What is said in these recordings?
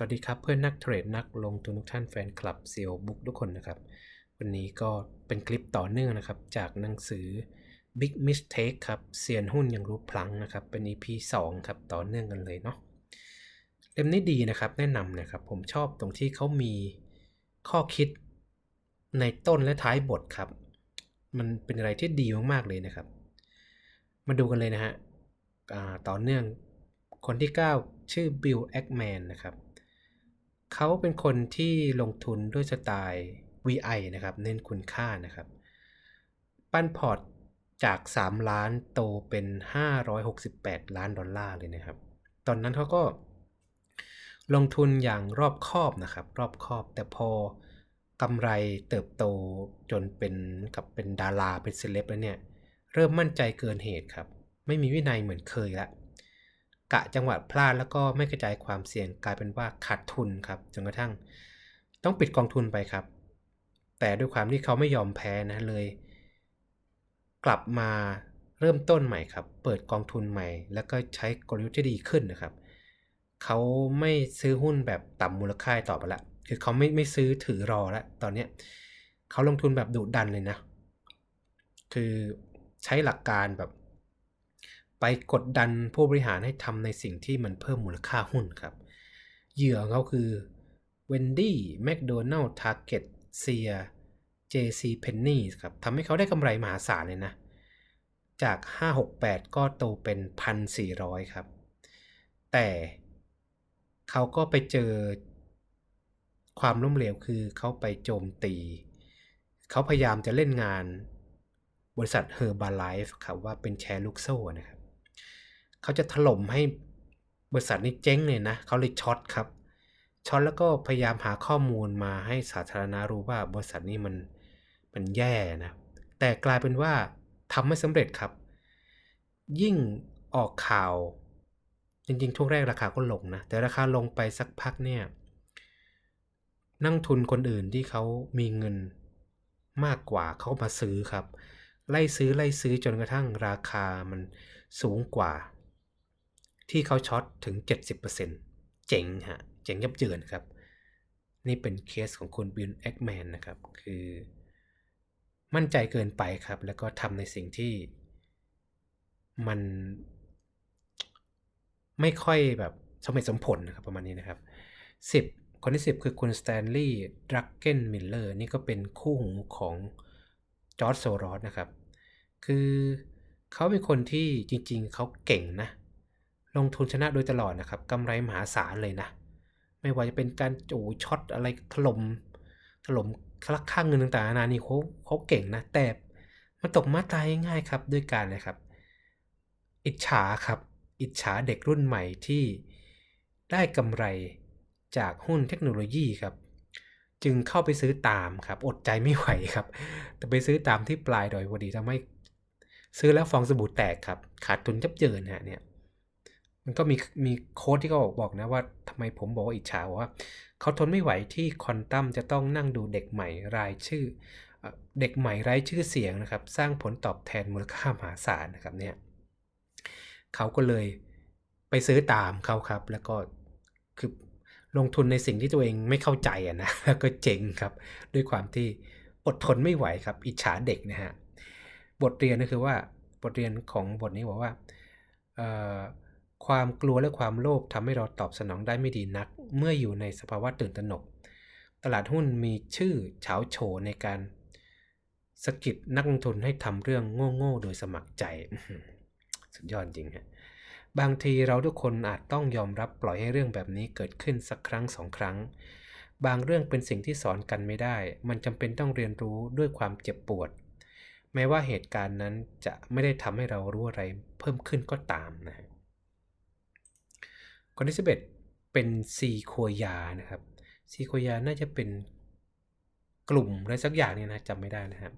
สวัสดีครับเพื่อนนักเทรดนักลงทุนทุกท่านแฟนคลับเซียวบุ๊กทุกคนนะครับ วันนี้ก็เป็นคลิปต่อเนื่องนะครับ จากหนังสือ Big Mistake ครับเซียนหุ้นยังรู้พลังนะครับ เป็น EP 2 ครับ ต่อเนื่องกันเลยเนาะเล่มนี้ดีนะครับ แนะนำนะครับ ผมชอบตรงที่เขามีข้อคิดในต้นและท้ายบทครับ มันเป็นอะไรที่ดีมากๆเลยนะครับ มาดูกันเลยนะฮะต่อเนื่องคนที่ 9 ชื่อบิลแอคแมนนะครับ เขาเป็นคนที่ลงทุนด้วยสไตล์ VI นะครับ เน้นคุณค่านะครับ ปั้นพอร์ตจาก 3 ล้านโตเป็น 568 ล้านดอลลาร์เลยนะครับ ตอนนั้นเขาก็ลงทุนอย่างรอบคอบนะครับ รอบคอบแต่พอกำไรเติบโตจนเป็นกับเป็นดาราเป็นเซเลบแล้วเนี่ย เริ่มมั่นใจเกินเหตุครับ ไม่มีวินัยเหมือนเคยละ กะจังหวะพลาดแล้วก็ไม่กระจายความเสี่ยงกลายเป็นว่าขาดทุนครับจนกระทั่งต้องปิดกองทุนไปครับ แต่ด้วยความที่เขาไม่ยอมแพ้นะเลย กลับมาเริ่มต้นใหม่ครับ เปิดกองทุนใหม่ แล้วก็ใช้กลยุทธ์ที่ดีขึ้นนะครับ เขาไม่ซื้อหุ้นแบบต่ำมูลค่าต่อไปละคือเขาไม่ไม่ซื้อถือรอล้วตอนเนี้ยเขาลงทุนแบบดุดันเลยนะ คือใช้หลักการแบบ ไปกดดันผู้บริหารให้ทำในสิ่งที่มันเพิ่มมูลค่าหุ้นครับ เหยื่อเขาคือ Wendy McDonald Target Sear JC Penney ครับทำให้เขาได้กำไรมหาศาลเลยนะ จาก 568 ก็โตเป็น 1,400 ครับ แต่เขาก็ไปเจอความล้มเหลวคือเขาไปโจมตี เขาพยายามจะเล่นงานบริษัท Herbalife ครับว่าเป็นแชร์ลูกโซ่นะครับ เขาจะถล่มให้บริษัทนี้เจ๊งเลยนะเขาเลยช็อตครับช็อตแล้วก็พยายามหาข้อมูลมาให้สาธารณะรู้ว่าบริษัทนี้มันมันแย่นะแต่กลายเป็นว่าทำไม่สำเร็จครับ ยิ่งออกข่าว จริงๆช่วงแรกราคาก็ลงนะ แต่ราคาลงไปสักพักเนี่ยนักทุนคนอื่นที่เขามีเงินมากกว่าเขามาซื้อครับ ไล่ซื้อไล่ซื้อจนกระทั่งราคามันสูงกว่า ที่เขาช็อตถึง 70%เจ๋งฮะ เจ๋งยับเยินครับ นี่เป็นเคสของคุณบิลแอคแมนนะครับ คือมั่นใจเกินไปครับ แล้วก็ทำในสิ่งที่มันไม่ค่อยแบบสมเหตุสมผลนะครับประมาณนี้นะครับ 10 คนที่ 10 คือคุณสแตนลีย์ดรักเกนมิลเลอร์นี่ก็เป็นคู่หูของจอร์จโซรอสนะครับ คือเขาเป็นคนที่จริงๆ เขาเก่งนะ ลงทุนชนะโดยตลอดนะครับกำไรมหาศาลเลยนะ ไม่ว่าจะเป็นการโอ้ช็อตอะไรถล่มถล่มคลักข้างเงินต่างๆนานานี่เขาเขาเก่งนะ แต่มันตกมาตายง่ายครับด้วยการนะครับ อิจฉาครับ อิจฉาเด็กรุ่นใหม่ที่ได้กำไรจากหุ้นเทคโนโลยีครับ จึงเข้าไปซื้อตามครับอดใจไม่ไหวครับ แต่ไปซื้อตามที่ปลายดอยพอดีทำให้ซื้อแล้วฟองสบู่แตกครับ ขาดทุนยับเยินฮะเนี่ย มันก็มีมีโค้ดที่เขาบอกนะว่าทำไมผมบอกว่าอิจฉาว่าเขาทนไม่ไหวที่คอนตัมจะต้องนั่งดูเด็กใหม่รายชื่อ เด็กใหม่ไร้ชื่อเสียงนะครับ สร้างผลตอบแทนมูลค่ามหาศาลนะครับเนี่ยเขาก็เลยไปซื้อตามเขาครับ แล้วก็คือลงทุนในสิ่งที่ตัวเองไม่เข้าใจอะนะแล้วก็เจ๋งครับ ด้วยความที่อดทนไม่ไหวครับ อิจฉาเด็กนะฮะบทเรียนก็คือว่าบทเรียนของบทนี้บอกว่า ความกลัวและความโลภทำให้เราตอบสนองได้ไม่ดีนัก เมื่ออยู่ในสภาวะตื่นตระหนก ตลาดหุ้นมีชื่อเฉาโฉในการสกิดนักลงทุนให้ทำเรื่องโง่ๆโดยสมัครใจ สุดยอดจริงฮะบางทีเราทุกคนอาจต้องยอมรับปล่อยให้เรื่องแบบนี้เกิดขึ้นสักครั้งสองครั้ง บางเรื่องเป็นสิ่งที่สอนกันไม่ได้ มันจำเป็นต้องเรียนรู้ด้วยความเจ็บปวด แม้ว่าเหตุการณ์นั้นจะไม่ได้ทำให้เรารู้อะไรเพิ่มขึ้นก็ตามนะฮะ คนที่ 11 เป็นซีโคยานะครับซีโคยาน่าจะเป็นกลุ่มอะไรสักอย่างเนี่ยนะจำไม่ได้นะครับ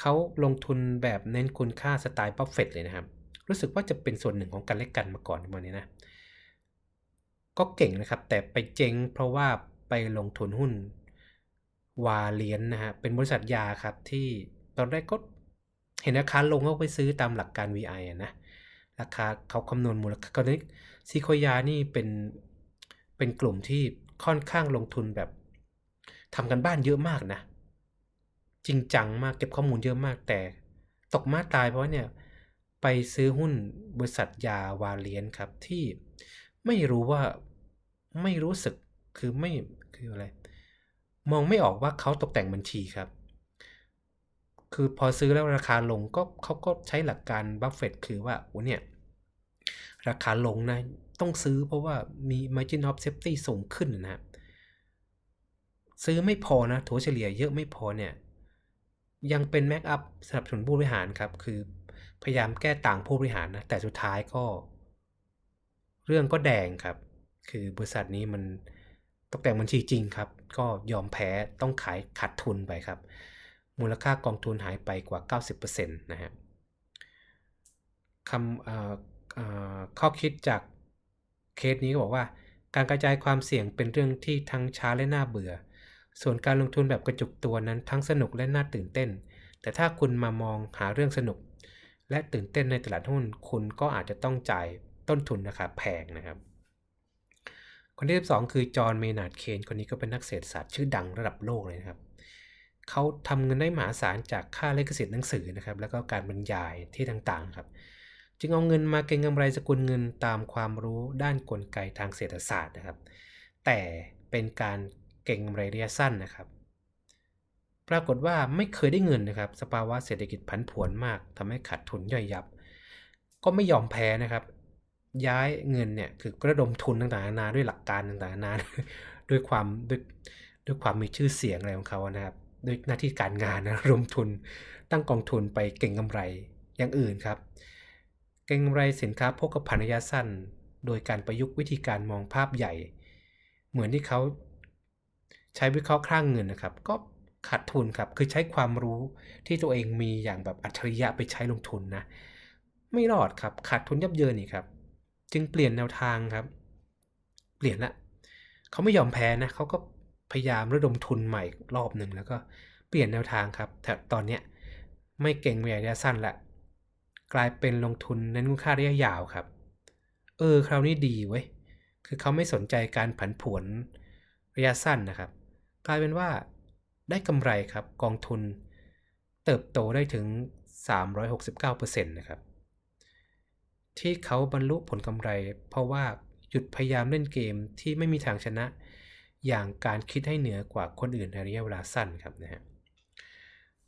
เขาลงทุนแบบเน้นคุณค่าสไตล์บัฟเฟตเลยนะครับ รู้สึกว่าจะเป็นส่วนหนึ่งของกันและกันมาก่อนประมาณนี้นะก็เก่งนะครับ แต่ไปเจ๊งเพราะว่าไปลงทุนหุ้นวาเลียนนะฮะเป็นบริษัทยาครับที่ตอนแรกก็เห็นราคาลงก็ไปซื้อตามหลักการ VI นะราคาเขาคำนวณมูลค่าตอนนี้ ซีโคยานี่เป็นเป็นกลุ่มที่ค่อนข้างลงทุนแบบทำกันบ้านเยอะมากนะ จริงจังมากเก็บข้อมูลเยอะมากแต่ตกมาตายเพราะว่าเนี่ยไปซื้อหุ้นบริษัทยาวาเลียนครับที่ไม่รู้ว่าไม่รู้สึกคือไม่คืออะไร มองไม่ออกว่าเขาตกแต่งบัญชีครับ คือพอซื้อแล้วราคาลงก็เขาก็ใช้หลักการบัฟเฟตคือว่าโอ้เนี่ย ราคาลงนะ ต้องซื้อเพราะว่ามี margin of safety สูงขึ้นนะซื้อไม่พอนะถัวเฉลี่ยเยอะไม่พอเนี่ย ยังเป็นแม็กอัพสนับสนุนผู้บริหารครับ คือพยายามแก้ต่างผู้บริหารนะ แต่สุดท้ายก็ เรื่องก็แดงครับ คือบริษัทนี้มันตกแต่งบัญชีจริงครับ ก็ยอมแพ้ต้องขายขาดทุนไปครับ มูลค่ากองทุนหายไปกว่า 90%นะฮะคำ ข้อคิดจากเคสนี้ก็บอกว่า การกระจายความเสี่ยงเป็นเรื่องที่ทั้งช้าและน่าเบื่อ ส่วนการลงทุนแบบกระจุกตัวนั้นทั้งสนุกและน่าตื่นเต้น แต่ถ้าคุณมามองหาเรื่องสนุก และตื่นเต้นในตลาดหุ้น คุณก็อาจจะต้องจ่ายต้นทุนนะครับแพงนะครับ คนที่12คือจอห์นเมนาร์ดเคนคนนี้ก็เป็นนักเศรษฐศาสตร์ชื่อดังระดับโลกเลยนะครับเขาทำเงินได้มหาศาลจากค่าลิขสิทธิ์หนังสือนะครับ แล้วก็การบรรยายที่ต่างๆครับ จึงเอาเงินมาเก็งกำไรสกุลเงินตามความรู้ด้านกลไกทางเศรษฐศาสตร์นะครับ แต่เป็นการเก็งกำไรระยะสั้นนะครับ ปรากฏว่าไม่เคยได้เงินนะครับ สภาวะเศรษฐกิจผันผวนมากทำให้ขาดทุนย่อยยับ ก็ไม่ยอมแพ้นะครับ ย้ายเงินเนี่ยคือกระดมทุนต่างๆนานาด้วยหลักการต่างๆนานาด้วยความด้วยด้วยความมีชื่อเสียงอะไรของเขานะครับด้วยหน้าที่การงานนะรวมทุนตั้งกองทุนไปเก่งกำไรอย่างอื่นครับ เก่งไรสินค้าโภคภัณฑ์ระยะสั้น โดยการประยุกต์วิธีการมองภาพใหญ่ เหมือนที่เขาใช้วิเคราะห์คร่างเงินนะครับ ก็ขาดทุนครับ คือใช้ความรู้ที่ตัวเองมีอย่างแบบอัจฉริยะไปใช้ลงทุนนะ ไม่รอดครับ ขาดทุนยับเยินนี่ครับ จึงเปลี่ยนแนวทางครับ เปลี่ยนละ เขาไม่ยอมแพ้นะ เขาก็พยายามระดมทุนใหม่รอบหนึ่งแล้วก็เปลี่ยนแนวทางครับ แต่ตอนเนี้ยไม่เก่งระยะสั้นละ กลายเป็นลงทุนเน้นคุณค่าระยะยาวครับ เออคราวนี้ดีเว้ยคือเขาไม่สนใจการผันผวนระยะสั้นนะครับ กลายเป็นว่าได้กำไรครับกองทุนเติบโตได้ถึง 369%นะครับ ที่เขาบรรลุผลกำไร เพราะว่าหยุดพยายามเล่นเกมที่ไม่มีทางชนะ อย่างการคิดให้เหนือกว่าคนอื่นในระยะเวลาสั้นครับนะฮะ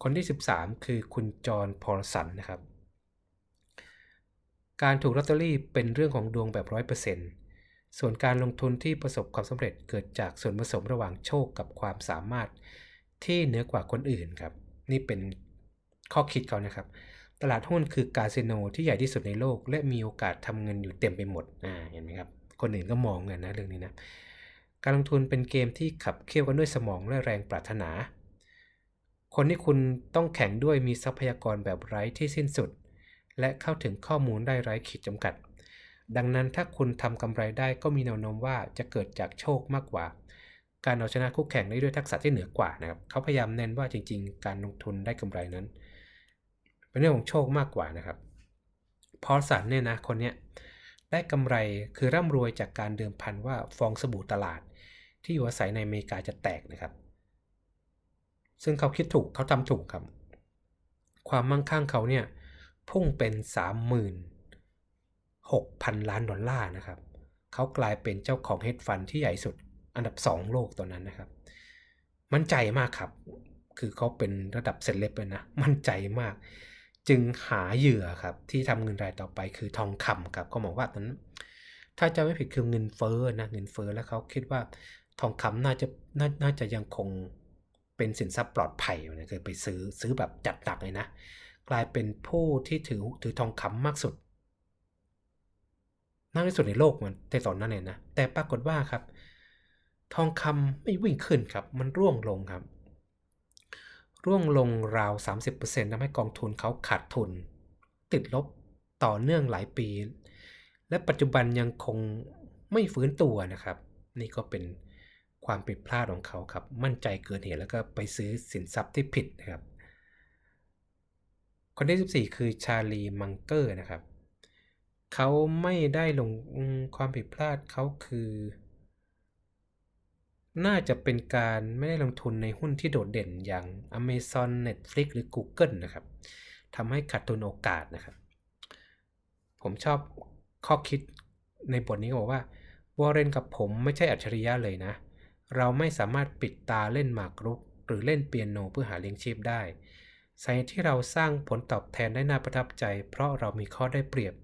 คนที่ 13 คือคุณจอห์นพอลสันนะครับ การถูกลอตเตอรี่เป็นเรื่องของดวงแบบ100%ส่วนการลงทุนที่ประสบความสำเร็จเกิดจากส่วนผสมระหว่างโชคกับความสามารถที่เหนือกว่าคนอื่นครับ นี่เป็นข้อคิดเขานะครับ ตลาดหุ้นคือคาสิโนที่ใหญ่ที่สุดในโลก และมีโอกาสทำเงินอยู่เต็มไปหมดอ่าเห็นไหมครับ คนอื่นก็มองกันนะเรื่องนี้นะ การลงทุนเป็นเกมที่ขับเคี่ยวกันด้วยสมองและแรงปรารถนา คนที่คุณต้องแข่งด้วยมีทรัพยากรแบบไร้ที่สิ้นสุด และเข้าถึงข้อมูลได้ไร้ขีดจำกัด ดังนั้นถ้าคุณทำกำไรได้ก็มีแนวโน้มว่าจะเกิดจากโชคมากกว่า การเอาชนะคู่แข่งได้ด้วยทักษะที่เหนือกว่านะครับเขาพยายามเน้นว่าจริง ๆ การลงทุนได้กำไรนั้น เป็นเรื่องของโชคมากกว่านะครับ พอสันเนี่ยนะคนเนี้ยได้กำไรคือร่ำรวยจากการเดิมพันว่าฟองสบู่ตลาด ที่อยู่อาศัยในอเมริกาจะแตกนะครับ ซึ่งเขาคิดถูกเขาทำถูกครับ ความมั่งคั่งเขาเนี่ย พุ่งเป็น 36,000 ล้านดอลลาร์นะครับเขากลายเป็นเจ้าของเฮดฟันที่ใหญ่สุดอันดับ 2 โลกตอนนั้นนะครับ มั่นใจมากครับ คือเขาเป็นระดับเซเลบเลยนะ มั่นใจมาก จึงหาเหยื่อครับ ที่ทำเงินรายต่อไปคือทองคำครับก็มองว่าตอนนั้น ถ้าจะไม่ผิดคือเงินเฟ้อนะเงินเฟ้อแล้วเขาคิดว่าทองคำน่าจะนน่าจะยังคงเป็นสินทรัพย์ปลอดภัยนะเคยไปซื้อซื้อแบบจัดหนักเลยนะ กลายเป็นผู้ที่ถือถือทองคำมากสุดมากที่สุดในโลกมันในตอนนั้นเองนะแต่ปรากฏว่าครับ ทองคำไม่วิ่งขึ้นครับ มันร่วงลงครับ ร่วงลงราว 30%ทำให้กองทุนเขาขาดทุน ติดลบต่อเนื่องหลายปี และปัจจุบันยังคงไม่ฟื้นตัวนะครับ นี่ก็เป็นความผิดพลาดของเขาครับ มั่นใจเกินเหตุแล้วก็ไปซื้อสินทรัพย์ที่ผิดนะครับ คนที่ 14 คือชาลีมังเกอร์นะครับ เขาไม่ได้ลงความผิดพลาดเขาคือ น่าจะเป็นการไม่ได้ลงทุนในหุ้นที่โดดเด่นอย่าง Amazon Netflix หรือ Google นะครับทำให้ขาดทุนโอกาสนะครับ ผมชอบข้อคิดในบทนี้บอกว่าวอร์เรนกับผมไม่ใช่อัจฉริยะเลยนะ เราไม่สามารถปิดตาเล่นหมากรุก หรือเล่นเปียโนเพื่อหาเลี้ยงชีพได้ สาเหตุที่เราสร้างผลตอบแทนได้น่าประทับใจ เพราะเรามีข้อได้เปรียบ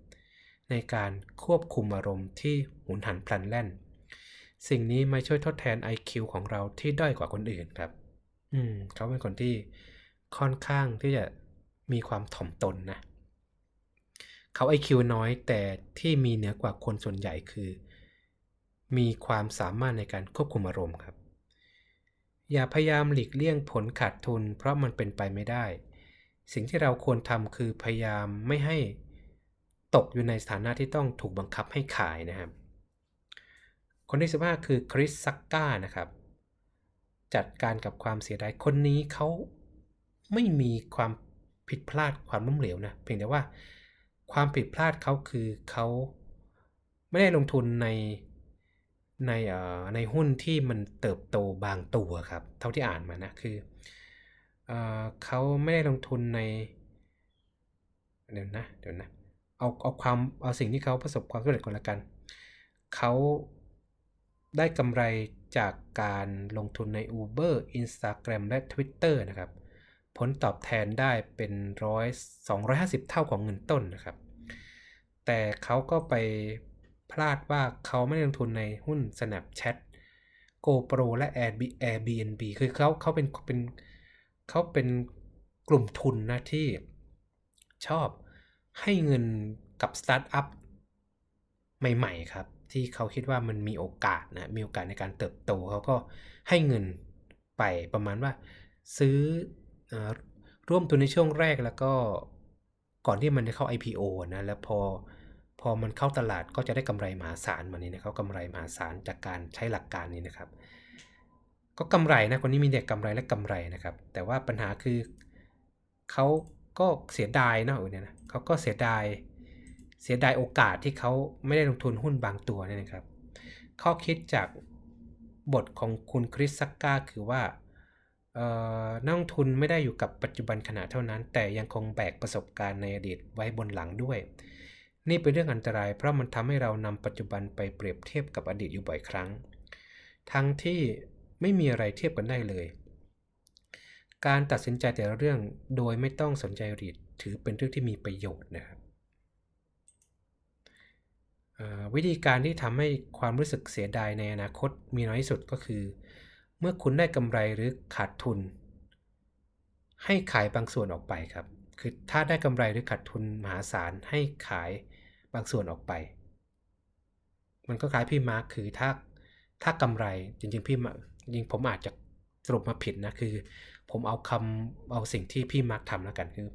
ในการควบคุมอารมณ์ที่หุนหันพลันแล่น สิ่งนี้ไม่ช่วยทดแทน IQ ของเราที่ด้อยกว่าคนอื่นครับ อืม เขาเป็นคนที่ค่อนข้างที่จะมีความถ่อมตนนะ เขา IQ น้อยแต่ที่มีเหนือกว่าคนส่วนใหญ่คือ มีความสามารถในการควบคุมอารมณ์ครับ อย่าพยายามหลีกเลี่ยงผลขาดทุน เพราะมันเป็นไปไม่ได้ สิ่งที่เราควรทำคือพยายามไม่ให้ตกอยู่ในสถานะที่ต้องถูกบังคับให้ขายนะครับ คนที่15คือคริสซักก้านะครับ จัดการกับความเสียดายคนนี้เขาไม่มีความผิดพลาดความล้มเหลวนะเพียงแต่ว่าความผิดพลาดเขาคือเขาไม่ได้ลงทุนใน ในเอ่อในหุ้นที่มันเติบโตบางตัวครับ เท่าที่อ่านมานะคือเอ่อเขาไม่ได้ลงทุนในเดี๋ยวนะเดี๋ยวนะเอาเอาความเอาสิ่งที่เขาประสบความสำเร็จก่อนละกัน เขาได้กำไรจากการลงทุนใน Uber Instagram และ Twitter นะครับ ผลตอบแทนได้เป็นร้อย250 เท่าของเงินต้นนะครับ แต่เขาก็ไป พลาดว่าเขาไม่ได้ลงทุนในหุ้น Snapchat GoPro และ Airbnb คือเขาเขาเป็นเป็นเขาเป็นกลุ่มทุนนะที่ชอบให้เงินกับสตาร์ทอัพใหม่ ๆ ครับ ที่เขาคิดว่ามันมีโอกาสนะ มีโอกาสในการเติบโตเขาก็ให้เงินไปประมาณว่า ซื้อร่วมทุนในช่วงแรกแล้วก็ก่อนที่มันจะเข้า IPO นะ แล้วพอ พอมันเข้าตลาดก็จะได้กำไรมหาศาลมานี่นะเขากำไรมหาศาลจากการใช้หลักการนี้นะครับ ก็กำไรนะคนนี้มีแต่กำไรและกำไรนะครับ แต่ว่าปัญหาคือเขาก็เสียดายเนาะเนี่ยนะเขาก็เสียดายเสียดายโอกาสที่เขาไม่ได้ลงทุนหุ้นบางตัวเนี่ยนะครับ ข้อคิดจากบทของคุณคริสซักกาคือว่านักลงทุนไม่ได้อยู่กับปัจจุบันขณะเท่านั้น แต่ยังคงแบกประสบการณ์ในอดีตไว้บนหลังด้วย นี่เป็นเรื่องอันตรายเพราะมันทำให้เรานำปัจจุบันไปเปรียบเทียบกับอดีตอยู่บ่อยครั้ง ทั้งที่ไม่มีอะไรเทียบกันได้เลย การตัดสินใจแต่ละเรื่องโดยไม่ต้องสนใจอดีตถือเป็นเรื่องที่มีประโยชน์นะครับวิธีการที่ทำให้ความรู้สึกเสียดายในอนาคตมีน้อยที่สุดก็คือ เมื่อคุณได้กำไรหรือขาดทุน ให้ขายบางส่วนออกไปครับ คือถ้าได้กำไรหรือขาดทุนมหาศาลให้ขาย บางส่วนออกไป มันก็คล้ายพี่มาร์คคือถ้าถ้ากำไรจริงๆพี่มาจริงผมอาจจะสรุปมาผิดนะคือ ผมเอาคำเอาสิ่งที่พี่มาร์คทำแล้วกันคือ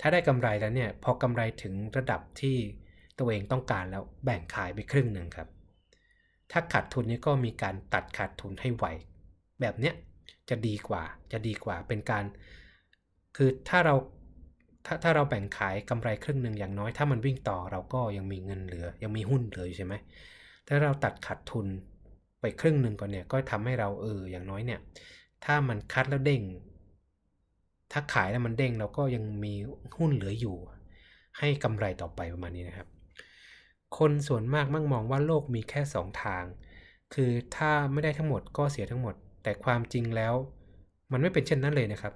ถ้าได้กำไรแล้วเนี่ยพอกำไรถึงระดับที่ตัวเองต้องการแล้วแบ่งขายไปครึ่งหนึ่งครับ ถ้าขาดทุนนี้ก็มีการตัดขาดทุนให้ไวแบบเนี้ยจะดีกว่าจะดีกว่าเป็นการ คือถ้าเรา ถ้าถ้าเราแบ่งขายกำไรครึ่งหนึ่งอย่างน้อย ถ้ามันวิ่งต่อเราก็ยังมีเงินเหลือ ยังมีหุ้นเหลืออยู่ใช่ไหมถ้าเราตัดขาดทุนไปครึ่งหนึ่งก่อนเนี่ยก็ทำให้เราเอออย่างน้อยเนี่ย ถ้ามันคัดแล้วเด้ง ถ้าขายแล้วมันเด้งเราก็ยังมีหุ้นเหลืออยู่ ให้กำไรต่อไปประมาณนี้นะครับ คนส่วนมากมั่งมองว่าโลกมีแค่ 2 ทาง คือถ้าไม่ได้ทั้งหมดก็เสียทั้งหมด แต่ความจริงแล้ว มันไม่เป็นเช่นนั้นเลยนะครับ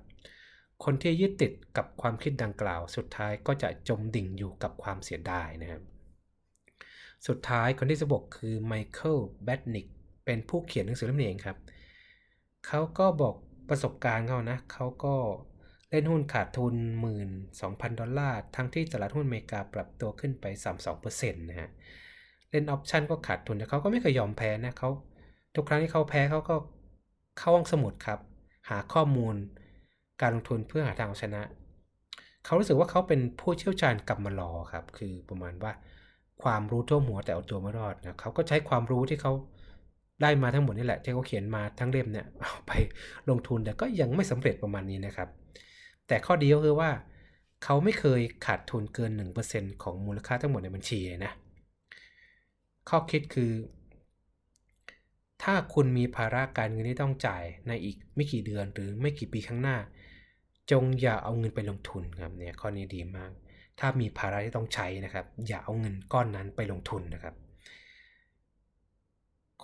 คนที่ยึดติดกับความคิดดังกล่าวสุดท้ายก็จะจมดิ่งอยู่กับความเสียดายนะครับ สุดท้ายคนที่จะบอกคือไมเคิลแบดนิกเป็นผู้เขียนหนังสือเล่มนี้เองครับ เขาก็บอกประสบการณ์เขานะ เขาก็เล่นหุ้นขาดทุน 12,000 ดอลลาร์ ทั้งที่ตลาดหุ้นอเมริกาปรับตัวขึ้นไป 32%นะฮะ เล่นออปชันก็ขาดทุน แต่เขาก็ไม่เคยยอมแพ้นะเขาทุกครั้งที่เขาแพ้เขาก็เข้าห้องสมุดครับ หาข้อมูล การลงทุนเพื่อหาทางชนะ เขารู้สึกว่าเขาเป็นผู้เชี่ยวชาญกำมารอครับ คือประมาณว่าความรู้ท่วมหัวแต่เอาตัวไม่รอดนะเขาก็ใช้ความรู้ที่เขาได้มาทั้งหมดนี่แหละที่เขาเขียนมาทั้งเล่มเนี่ยเอาไปลงทุนแต่ก็ยังไม่สำเร็จประมาณนี้นะครับ แต่ข้อดีก็คือว่า เขาไม่เคยขาดทุนเกิน 1%ของมูลค่าทั้งหมดในบัญชีนะข้อคิดคือ ถ้าคุณมีภาระการเงินที่ต้องจ่ายในอีกไม่กี่เดือนหรือไม่กี่ปีข้างหน้า จงอย่าเอาเงินไปลงทุนครับเนี่ยข้อนี้ดีมาก ถ้ามีภาระที่ต้องใช้นะครับ อย่าเอาเงินก้อนนั้นไปลงทุนนะครับ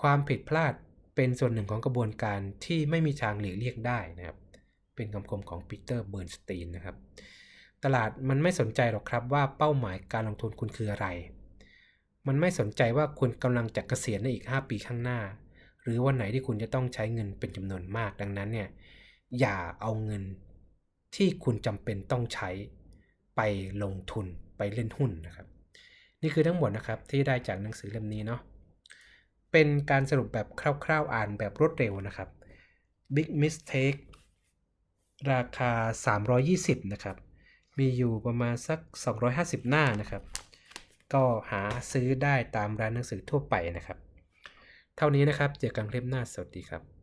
ความผิดพลาดเป็นส่วนหนึ่งของกระบวนการที่ไม่มีทางหลีกเลี่ยงได้นะครับ เป็นคำคมของปีเตอร์เบิร์นสตีนนะครับ ตลาดมันไม่สนใจหรอกครับว่าเป้าหมายการลงทุนคุณคืออะไร มันไม่สนใจว่าคุณกำลังจะเกษียณในอีก 5 ปีข้างหน้า หรือวันไหนที่คุณจะต้องใช้เงินเป็นจำนวนมากดังนั้นเนี่ยอย่าเอาเงินที่คุณจำเป็นต้องใช้ไปลงทุนไปเล่นหุ้นนะครับ นี่คือทั้งหมดนะครับที่ได้จากหนังสือเล่มนี้เนาะเป็นการสรุปแบบคร่าวๆอ่านแบบรวดเร็วนะครับ Big Mistake ราคา 320 นะครับ มีอยู่ประมาณสัก 250 หน้านะครับ ก็หาซื้อได้ตามร้านหนังสือทั่วไปนะครับ เท่านี้นะครับ เจอกันคลิปหน้า สวัสดีครับ